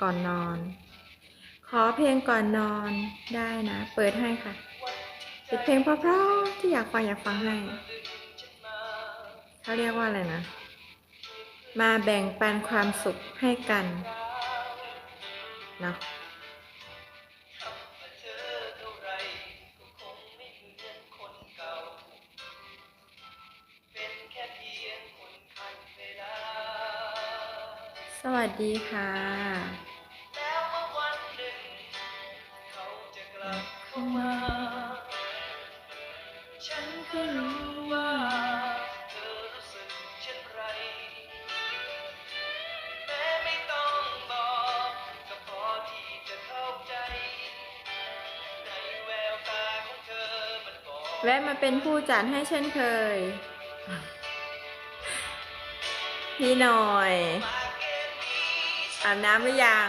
ก่อนนอน ขอเพลงก่อนนอนได้นะ เปิดให้ค่ะปิดเพลงเพราะๆที่อยากฟังอยากฟังให้เขาเรียกว่าอะไรนะ มาแบ่งปันความสุขให้กันเนาะสวัสดีค่ะ ฉันก็รู้ว่าเธอรู้สึกเช่นไร แม้ไม่ต้องบอกก็พอที่จะเข้าใจ ในแววตาของเธอมันบอกแวะมาเป็นผู้จัดให้เช่นเคย พี่หน่อยมาเกณฑ์นี้อาบน้ำหรือยัง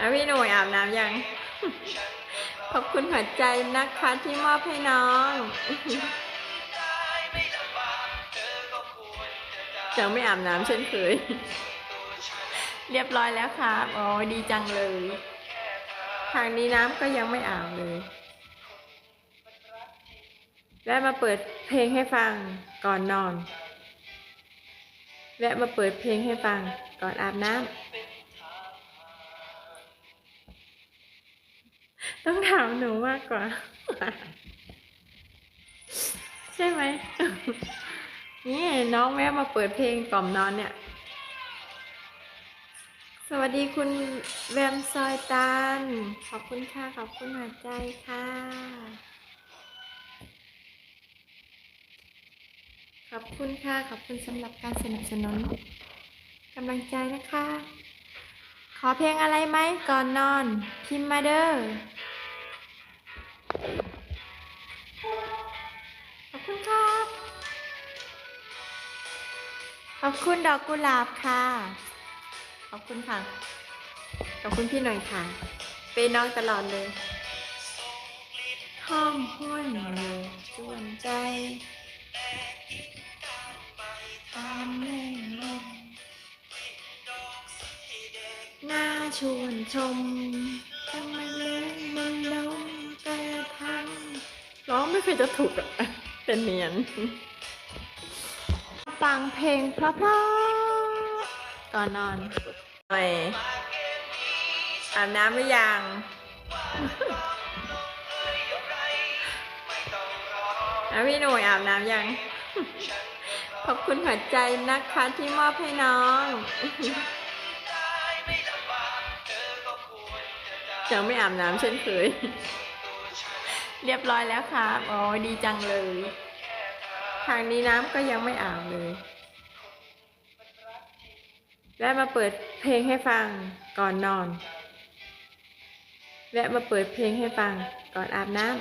ออะพี่หน่อยอาบน้ำยัง ขอบคุณหัวใจนะคะที่มอบให้น้องจะได้ยังไม่อาบน้ำเช่นเคย เรียบร้อยแล้วครับโอ๋อดีจังเลย ทางนี้น้ำก็ยังไม่อาบเลยแวะมาเปิดเพลงให้ฟังก่อนนอนแวะมาเปิดเพลงให้ฟังก่อนอาบน้ำ ต้องถามหนูมากกว่า ใช่ไหม นี่น้องแวะมาเปิดเพลงกล่อมนอนเนี่ย สวัสดีคุณแวมซอยตัน ขอบคุณค่ะ ขอบคุณหัวใจค่ะ ขอบคุณค่ะ ขอบคุณสำหรับการสนับสนุนกำลังใจนะคะขอเพลงอะไรไหมก่อนนอน พิมพ์มาเด้อ อบคุณดอกกุหลาบค่ะ ขอบคุณค่ะ ขอบคุณพี่หน่อยค่ะ เป็นน้องตลอดเลยห้อมห้วนเลยจวนใจตามแม่ลมน่าชวนชมทั้งมันเล่นมันลมแต่ทั้งร้องไม่เคยจะถูกอะเป็นเนียน ฟังเพลงเพราะๆก่อนนอนหน่อยอาบน้ำหรือยังอะพี่หนุ่ยอาบน้ำยัง ขอบคุณหัวใจนะคะที่มอบให้น้องยังไม่อาบน้ำเช่นเคย เรียบร้อยแล้วครับอ๋อดีจังเลย ทางนี้น้ำก็ยังไม่อาบเลยแวะมาเปิดเพลงให้ฟังก่อนนอนแวะมาเปิดเพลงให้ฟังก่อนอาบน้ำ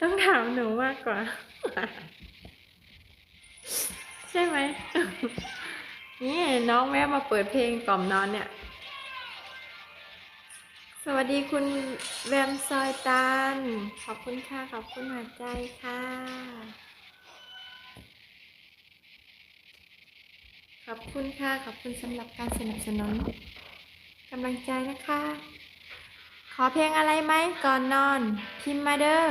ต้องถามหนูมากกว่า ใช่ไหมนี่น้องแวะมาเปิดเพลงกล่อมนอนเนี่ย สวัสดีคุณแวมซอยตัน ขอบคุณค่ะ ขอบคุณหัวใจค่ะ ขอบคุณค่ะ ขอบคุณสำหรับการสนับสนุนกำลังใจนะคะ ขอเพลงอะไรไหมก่อนนอน พิมพ์มาเด้อ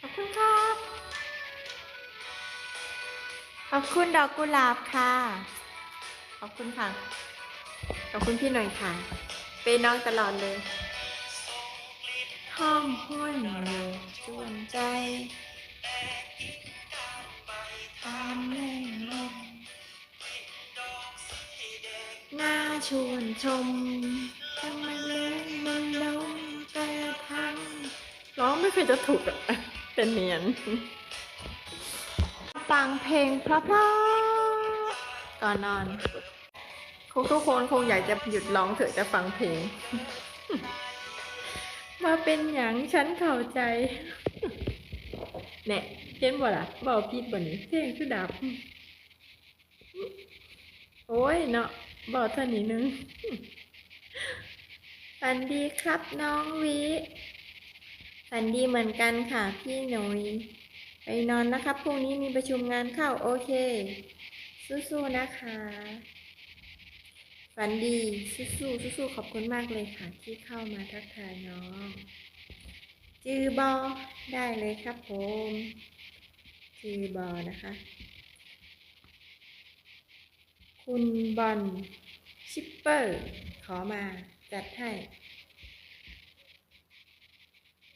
ขอบคุณครับ ขอบคุณดอกกุหลาบค่ะ อบคุณค่ะ ขอบคุณพี่หน่อยค่ะ เป็นน้องตลอดเลยห้อมห้วนเลยจวนใจตามแม่ลมน่าชวนชมทั้งมันเล่นมันลมแต่ทั้งร้องไม่เคยจะถูกอะเป็นเนียนฟังเพลงเพราะๆก่อนนอน ทุกคนคงอยากจะหยุดร้องเถอะจะฟังเพลง มาเป็นอย่างฉันเข้าใจเนี่ยเห็นบ่ล่ะบ่เอาผิดบ่นี้เพลงคือดับ โอ้ยเนาะบ่เท่านี้นึงสวัสดีครับน้องวิฝันดีเหมือนกันค่ะพี่หนุยไปนอนนะครับพรุ่งนี้มีประชุมงานเข้าโอเค สู้ๆนะคะ ฝันดีสู้ๆสู้ๆขอบคุณมากเลยค่ะที่เข้ามาทักทายน้อง จือบอได้เลยครับผม จือบอนะคะ คุณบอลชิปเปอร์ ขอมาจัดให้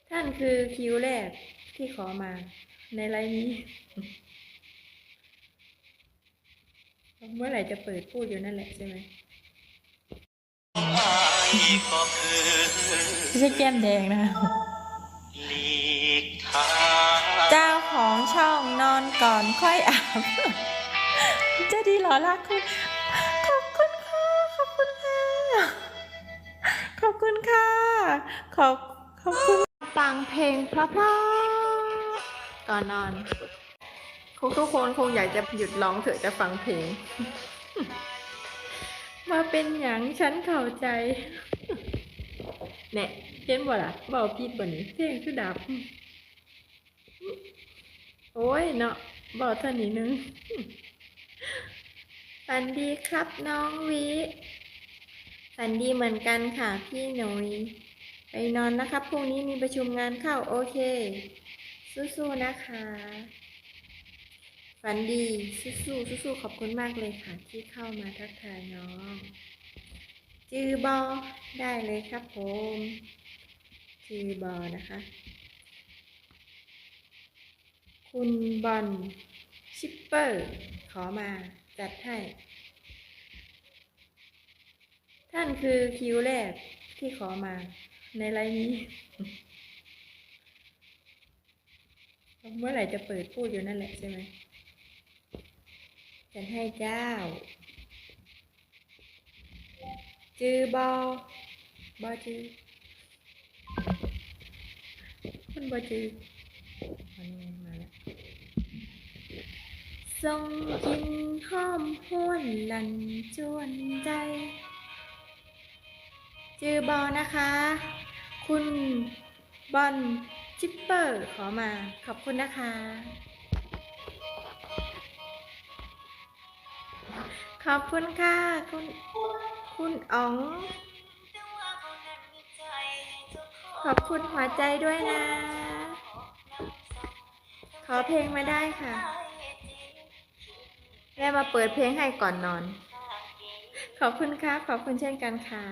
ท่านคือคิวแรกที่ขอมาในไลน์นี้ เมื่อไหร่จะเปิดพูดอยู่นั่นแหละใช่ไหม ไม่ใช่แก้มแดงนะคะหลีกทางเจ้าของช่องนอนก่อนค่อยอาบจะดีเหรอรักคุณขอบคุณค่ะขอบคุณค่ะ ขอบคุณค่ะ ขอบขอบคุณฟังเพลงเพราะๆก่อนนอนคงทุกคนคงอยากจะหยุดร้องเถอะจะฟังเพลง มาเป็นอย่างฉันเข้าใจเนี่ยเห็นบ่ล่ะบาผิดบ่นี้เพลงคือดับ โอ้ยเนาะบอกเท่านี้นึงฝันดีครับน้องวิฝันดีเหมือนกันค่ะ พี่หนุยไปนอนนะครับพรุ่งนี้มีประชุมงานเข้าโอเค สู้ๆนะคะ ฝันดีสู้ๆสู้ๆขอบคุณมากเลยค่ะ ที่เข้ามาทักทายน้อง จือบอได้เลยครับผม จือบอนะคะ คุณบอลชิปเปอร์ ขอมาจัดให้ ท่านคือคิวแรกที่ขอมาในไลน์นี้เมื่อไหร่จะเปิดพูดอยู่นั่นแหละใช่ไหม จัดให้เจ้า จือบอบอจือคุณบอจืออันมาแล้วส่งกินหอมหวนลันจวนใจ จือบอนะคะ คุณบอลจิปเปอร์ขอมาขอบคุณนะคะ ขอบคุณค่ะ คุณคุณอ๋อง ขอบคุณหัวใจด้วยนะ ขอเพลงมาได้ค่ะแม่มาเปิดเพลงให้ก่อนนอน ขอบคุณค่ะ ขอบคุณเช่นกันค่ะ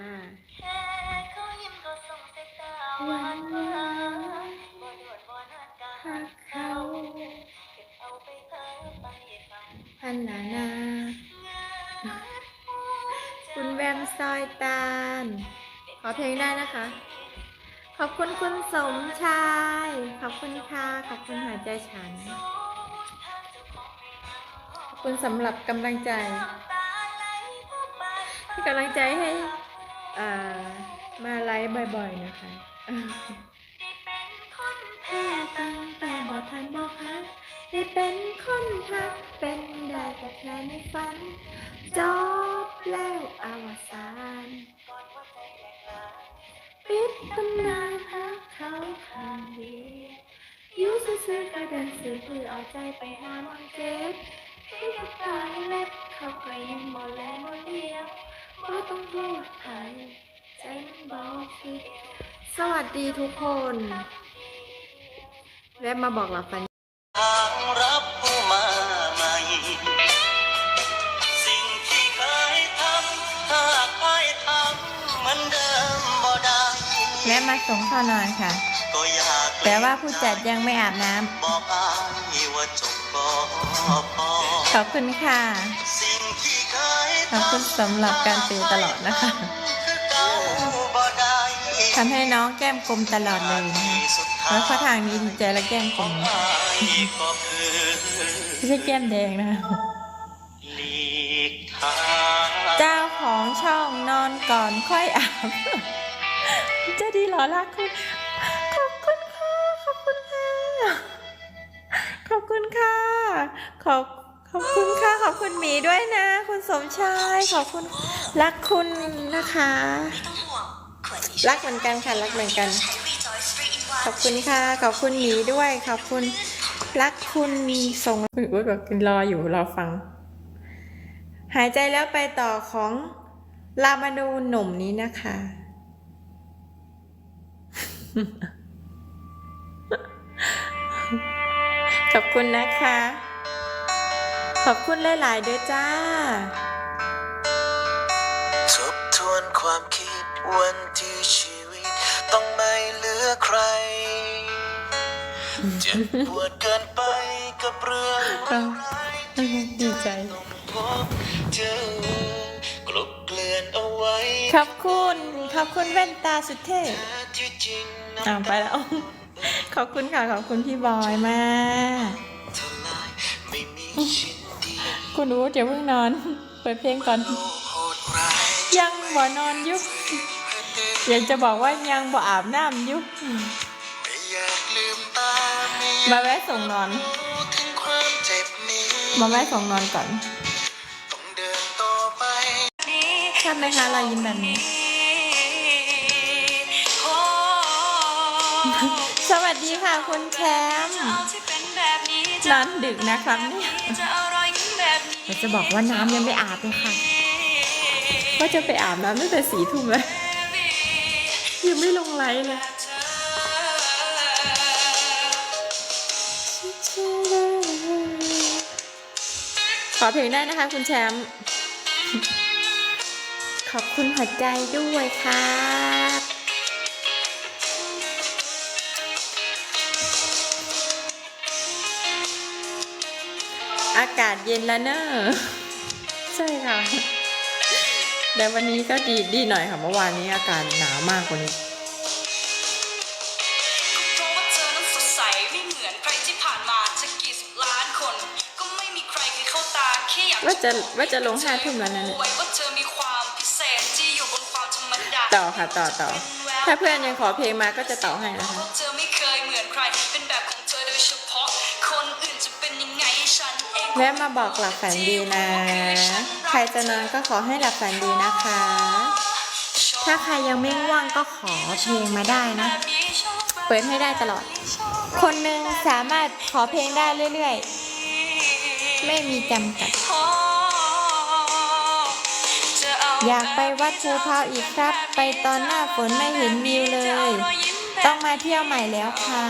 หวานหวานหักเขาพันนานา มซอยตาล ขอเพลงได้นะคะ ขอบคุณคุณสมชาย ขอบคุณค่ะ ขอบคุณหัวใจฉัน ขอบคุณสำหรับกำลังใจที่กำลังใจให้อ่ามาไลฟ์บ่อยๆนะคะแพ้ตั้งแต่บอกทันบอกฮักได้เป็นคนทั กเป็นได้แต่แค่ในฝัน จบแล้วอวสานปิดตำนานหาเขาทางดีอยู่ซื่อๆก็เดินสื่อคือเอาใจไปหามันเจ็บให้กับตายเล็บเขาก็ยังบ่แลบ่เลียวบ่ต้องโทษใครใจมันบอกผิดสวัสดีทุกคน แวะมาบอกหลับฝัน มาส่งข้าวนอนค่ะก็อยากแต่ว่าผู้จัดยังไม่อาบน้ำบอกอายว่าจบก็พอขอบคุณค่ะสิ่งที่เคยขอบคุณสำหรับการเตือนตลอดนะคะคือเก่าบ่ได้ทำให้น้องแก้มกลมตลอดเลยนะคะแล้วข้อทางนี้ดีใจและแก้มกลมอายก็คือไม่ใช่แก้มแดงนะคะหลีกทางเจ้าของช่องนอนก่อนค่อยอาบ จะดีเหรอรักคุณขอบคุณค่ะขอบคุณค่ะ ขอบคุณค่ะ ขอบขอบคุณค่ะ ขอบคุณหมีด้วยนะ คุณสมชาย ขอบคุณรักคุณนะคะ รักเหมือนกันค่ะ รักเหมือนกันใช้ Rejoice 3 in ขอบคุณค่ะ ขอบคุณหมีด้วย ขอบคุณรักคุณมีส่งคุณอุ๊ดบอกรออยู่รอฟัง หายใจแล้วไปต่อของลามาดูหนุ่มนี้นะคะ ขอบคุณนะคะ ขอบคุณหลายๆด้วยจ้า ทบทวนความคิดวันที่ชีวิต ต้องไม่เหลือใคร เจ็บปวดเกินไปกับเรื่องร้ายดีใจต้องพบเจอกลบเกลื่อนเอาไว้ ขอบคุณ ขอบคุณแว่นตาสุดเท่แท้ที่จริง อ่าไปแล้ว ขอบคุณค่ะ ขอบคุณพี่บอยมาก คุณรู้เดี๋ยวเพิ่งนอน เปิดเพลงก่อน ยังบ่นอนยุบอยากจะบอกว่ายังบ่อาบน้ำยุบมากมาแวะส่งนอน มาแวะส่งนอนก่อนชอบไหมคะรอยยิ้มแบบนี้ สวัสดีค่ะคุณแชมป์นอนดึกนะครับเนี่ยเราจะบอกว่าน้ำยังไม่อาบเลยค่ะก็จะไปอาบน้ำตั้งแต่สี่ทุ่มแล้วยังไม่ลงไลฟ์เลยขอเพลงได้นะคะคุณแชมป์ขอบคุณหัวใจด้วยครัากาศเย็นแล้วเนอะใช่ค่ะ แต่วันนี้ก็ดีดีหน่อยค่ะเมื่อวานนี้อากาศหนาวมากกว่านี้เพราะว่าเธอนั้นสดใสไม่เหมือนใครที่ผ่านมาจะกี่สิบล้านคนก็ไม่มีใครเคยเข้าตาแค่อยากว่าจะว่าจะลงห้าทุ่มแล้วนะเนี่ยไว้ว่าเธอมีความพิเศษที่อยู่บนความธรรมดาต่อค่ะต่อต่อ ถ้าเพื่อนยังขอเพลงมาก็จะต่อให้นะคะ แวะมาบอกหลับฝันดีนะ ใครจะนอนก็ขอให้หลับฝันดีนะคะ ถ้าใครยังไม่ง่วงก็ขอเพลงมาได้นะ เปิดให้ได้ตลอด คนหนึ่งสามารถขอเพลงได้เรื่อยๆ ไม่มีจำกัด อยากไปวัดภูพาวอีกครับ ไปตอนหน้าฝนไม่เห็นวิวเลย ต้องมาเที่ยวใหม่แล้วค่ะ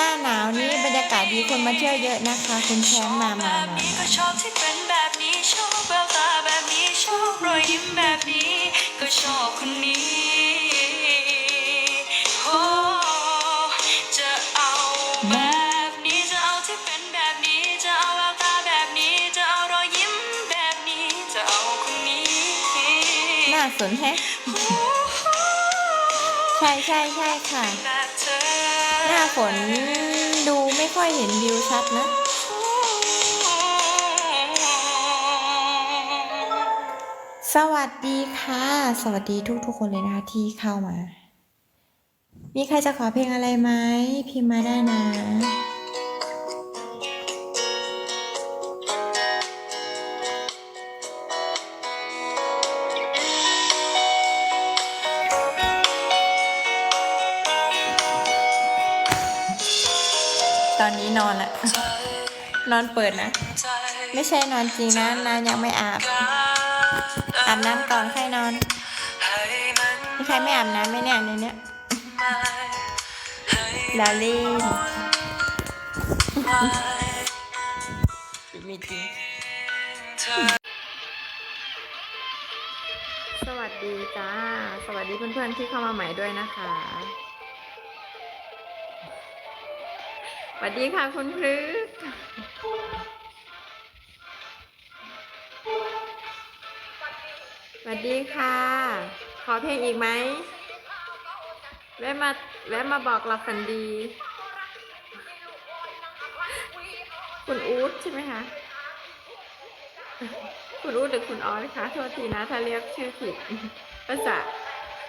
หน้าหนาวนี้บรรยากาศดีคนมาเที่ยวเยอะนะคะ คุณแชมป์มามามาก็ชอบที่เป็นแบบนี้ชอบแววตาแบบนี้ชอบรอยยิ้มแบบนี้ ก็ชอบคนนี้โอ้จะเอาแบบนี้จะเอาที่เป็นแบบนี้จะเอาแววตาแบบนี้จะเอารอยยิ้มแบบนี้จะเอาคนนี้น่าสนแฮะใช่ใช่ใช่ค่ะ หน้าฝนดูไม่ค่อยเห็นวิวชัดนะ สวัสดีค่ะ สวัสดีทุกๆคนเลยนะคะที่เข้ามา มีใครจะขอเพลงอะไรไหมพิมพ์มาได้นะ อนเปิดนะ ไม่ใช่นอนจริงนะนานยังไม่อาบ อาบน้ำก่อนค่อยนอนมีใครไม่อาบน้ำไหมเนี่ยในเนี้ยลาลี่มีจริงสวัสดีจ้า สวัสดีเพื่อนๆที่เข้ามาใหม่ด้วยนะคะสวัสดีค่ะคุณพฤกษ์ สวัสดีค่ะ ขอเพลงอีกไหมแวะมาแวะมาบอกหลับฝันดี คุณอู๊ดใช่ไหมคะ คุณอู๊ดหรือคุณออสคะ โทษทีนะถ้าเรียกชื่อผิด ภาษา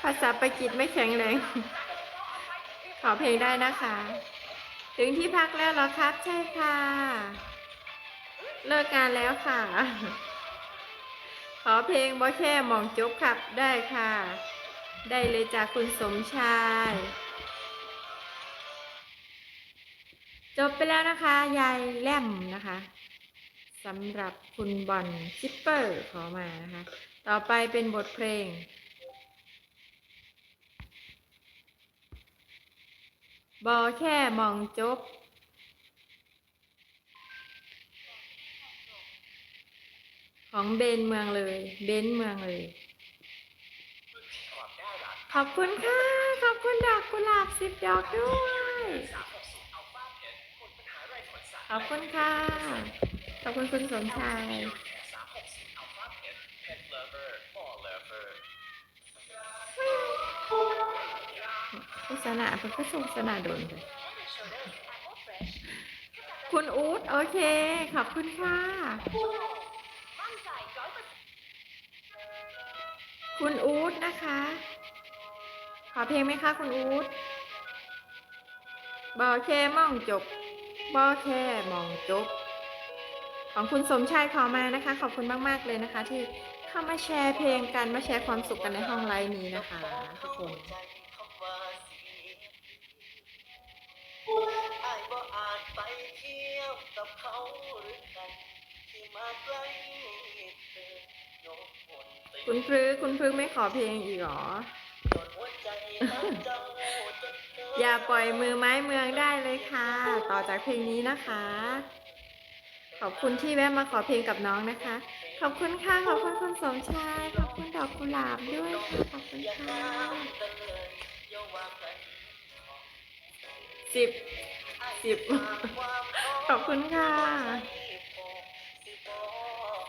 ภาษาปากีสไม่แข็งแรง ขอเพลงได้นะคะ ถึงที่พักแล้วเหรอครับ ใช่ค่ะ เลิกงานแล้วค่ะ ขอเพลงบอแค่มองจบครับได้ค่ะ ได้เลยจากคุณสมชาย จบไปแล้วนะคะ ยายแล่มนะคะสำหรับคุณบอลชิปเปอร์ขอมานะคะ ต่อไปเป็นบทเพลง บอแค่มองจบ ของเบนเมืองเลย เบนเมืองเลย ขอบคุณค่ะ ขอบคุณดอกกุหลาบสิบดอกด้วย ขอบคุณค่ะ ขอบคุณคุณสมชายโฆ ษณาเพิ่นก็โฆษณาโดนเลยคุณอู๊ดโอเค ขอบคุณค่ะ คุณอู๊ดนะคะ ขอเพลงไหมคะ คุณอู๊ดบอแค่มองจบบอแค่มองจบ ของคุณสมชายขอมานะคะ ขอบคุณมาก ๆ เลยนะคะ ที่เข้ามาแชร์เพลงกันมาแชร์ความสุขกันในห้องไลน์นี้นะคะทุกคน ไอ้บ่อาจไปเที่ยวกับเขาหรือกัน ที่มาใกล้เธอยกมนไปคุณพรึกคุณพรึกไม่ขอเพลงอีกเหรอจนหัวใจทั้งเจ้าจนเธออย่าปล่อยมือไม้เมืองได้เลยค่ะ ต่อจากเพลงนี้นะคะ ขอบคุณที่แวะมาขอเพลงกับน้องนะคะ ขอบคุณค่ะ ขอบคุณคุณสมชาย ขอบคุณดอกกุหลาบด้วยค่ะขอบคุณค่ะนเลยอย่า สิบสิบขอบคุณค่ะ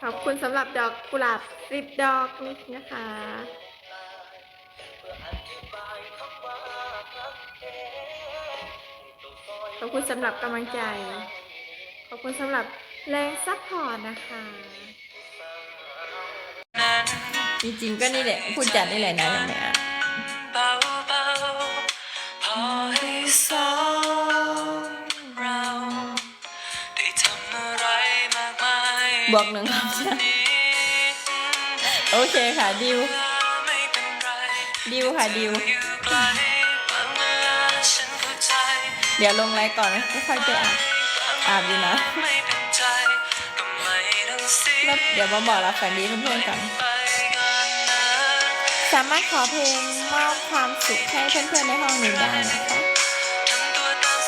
ขอบคุณสำหรับดอกกุหลาบสิบดอกนี้นะคะขอบคุณสำหรับกำลังใจ ขอบคุณสำหรับแรงซัพพอร์ตนะคะจริงๆก็นี่แหละพูดจัดนี่แหละนะอย่างเนี้ย บวกหนึ่งครับตอนนี้โอเคค่ะดิวดิวค่ะดิว เดี๋ยวลงไลน์ก่อนนะไม่ค่อยไปอาบอาบดีนะไม่เป็นใจก็ไม่ต้องเสียแล้วเดี๋ยวมาบอกรับแฟนดีเพื่อนๆกัน สามารถขอเพลงมอบความสุขให้เพื่อนๆในห้องนี้ได้นะคะ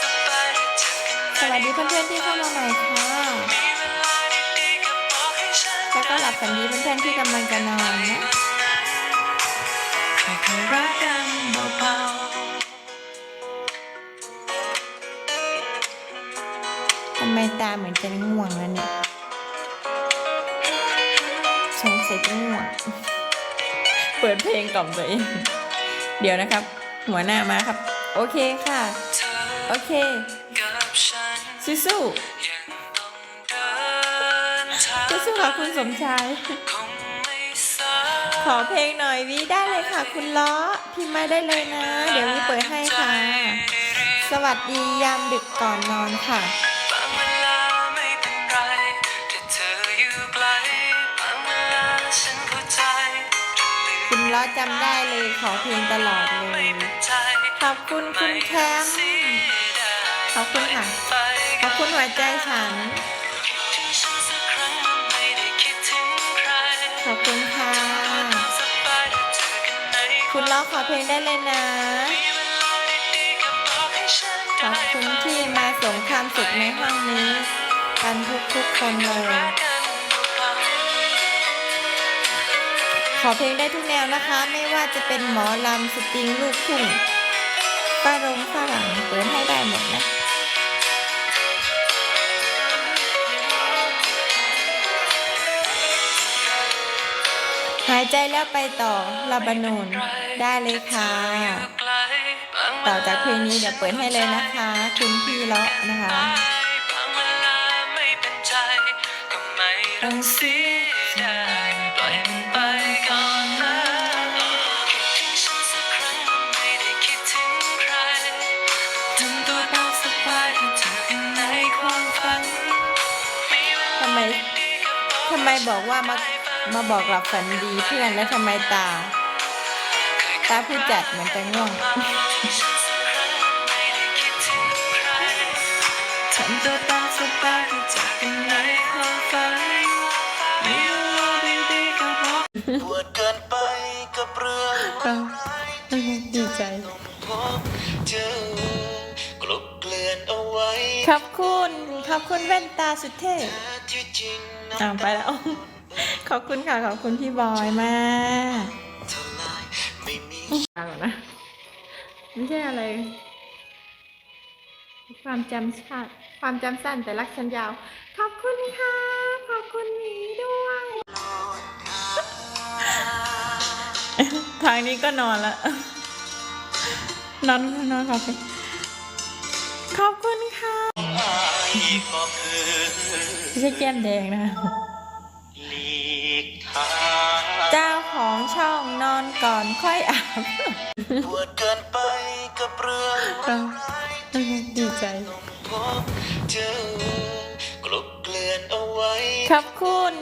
สบายได้เจอกันสวัสดีเพื่อนๆที่เข้ามาใหม่ค่ะ ก็หลับฝันดีเพื่อนๆที่กำลังจะนอนนะรักกันเบาทำไมตาเหมือนจะง่วงแล้วเนี่ยสงสัยจะง่วงเปิดเพลงกล่อมตัวเอง เดี๋ยวนะครับ หัวหน้ามาครับ โอเคค่ะ โอเคสู้ยั สู้ๆค่ะคุณสมชายคงไม่สาขอเพลงหน่อยวีได้เลยค่ะ คุณล้อพิมพ์มาได้เลยนะ เดี๋ยววีเปิดให้ค่ะ สวัสดียามดึกก่อนนอนค่ะบางเวลาไม่เป็นไรแต่เธออยู่ไกลบางเวลาฉันเข้าใจจะลืมคุณล้อจำได้เลยขอเพลงตลอดเลไม่ยเป็นใจขอบคุณคุณแคมป์ขอบคุณค่ะไปขอบคุณหัวใจฉัน ขอบคุณค่ะ คุณล้อขอเพลงได้เลยนะ ขอบคุณที่มาส่งความสุขในห้องนี้ กันทุกๆคนเลย ขอเพลงได้ทุกแนวนะคะ ไม่ว่าจะเป็นหมอลำสตริงลูกทุ่งป้ารงฝรั่งเปิดให้ได้หมดนะายใจแล้วไปต่อลาบานูนได้เลยค่ะ ต่อจากเพลงนี้เดี๋ยวเปิดให้เลยนะคะ คุณพี่เลาะนะคะบางเวลาไม่เป็นใจก็ไม่ต้องเสียดายปล่อยมันไปก่อนนะคิดถึงฉันสักครั้งไม่ได้คิดถึงใครทำตัวตามสบายถ้าเจอกันในความฝันมีเวลาทำไมดีๆก็บอกทำไมบอกว่ามา มาบอกหลับฝันดีเพื่อนแล้วทำไมตาคตาผู้จัดเหมือนจะง่วง ฉันตัวตามสบายที่จากกันในความฝันไม่รู้ดีๆก็บอกปวดเกินไปกับเรื่องฟังดีใจพบเจอกลบเกลื่อนเอาไว้ขอบคุณ ขอบคุณแว่นตาสุดเท่แต่ที่จริงน้อ่าไปแล้ว ขอบคุณค่ะ ขอบคุณพี่บอยมากำทลายไม่มีฟังก่อนนะไม่ใช่อะไร ความจำชาติความจำสั้นแต่รักฉันยาว ขอบคุณค่ะ ขอบคุณหมีด้วย ทางนี้ก็นอนละนอนนอนขอบคุณขอบคุณค่ะอายก็คือไม่ใช่แก้มแดงนะ ของช่องนอนก่อนค่อยอาบปวดเกินไปกับเรื่องฟังดีใจพบเจอกลบเกลื่อนเอาไว้ขอบคุณ